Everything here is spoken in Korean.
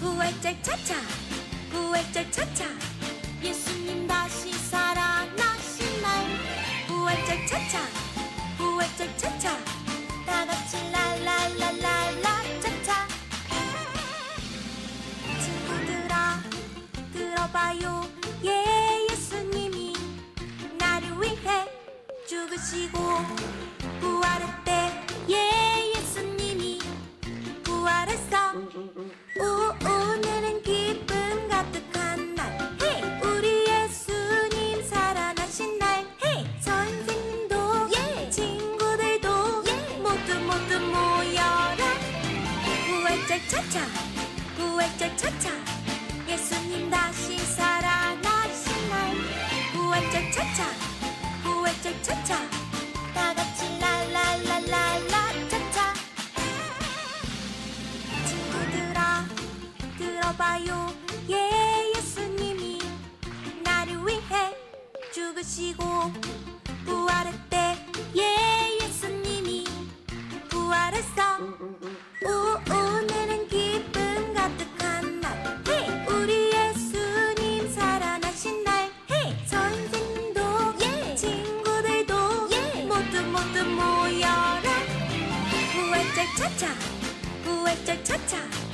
부활절 차차 부활절 차차. 예수님 다시 살아나신 날. 부활절 차차 부활절 차차. 다 같이 랄랄랄랄라 차차. 친구들아 들어봐요. 예 예수님이 나를 위해 죽으시고 부활했대 예 예수님이 부활했어 차차 부활절 차차. 예수님 다시 살아나신 날. 부활절 차차 부활절 차차. 다 같이 랄랄랄랄라 차차. 친구들아 들어봐요. 예 예수님이 나를 위해 죽으시고 부활했대 cha cha. Wait cha cha cha.